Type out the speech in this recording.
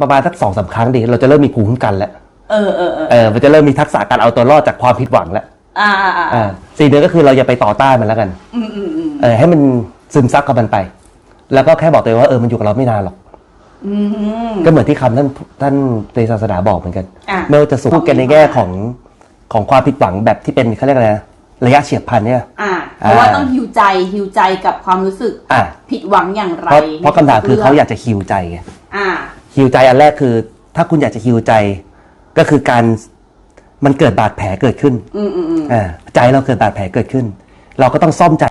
ประมาณสักสองสามครั้งดีเราจะเริ่มมีภูมิคุ้มกันแล้วเออเออเออเออมันจะเริ่มมีทักษะการเอาตัวรอดจากความผิดหวังแล้วอ่าอ่าอ่าอ่าสิ่งหนึ่งก็คือเราอย่าไปต่อต้านมันแล้วกันอืมอืมอืมเออให้มันซึมซับกับมันไป แล้วก็แค่บอกตัวเองว่าเออมันอยู่กับเราไม่นานหรอก อืม ก็เหมือนที่คำท่านท่านในศาสนาบอกเหมือนกันอะ ไม่ว่าจะสู้กันในแง่ของของความผิดหวังแบบที่เป็นเขาเรียกอะไรนะระยะเฉียบพลันเนี่ย อ่า เพราะว่าอ่าต้องฮิวใจฮิวใจกับความรู้สึกอะ ผิดหวังอย่างไรเพราะเพราะคำถามคือเขาอยากจะฮิวใจไง อ่า ฮิวใจอันแรกคือ ถ้าคุณอยากจะฮิวใจก็คือการมันเกิดบาดแผลเกิดขึ้นอืมอืมอืมอ่าใจเราเกิดบาดแผลเกิดขึ้น เราก็ต้องซ่อมใจ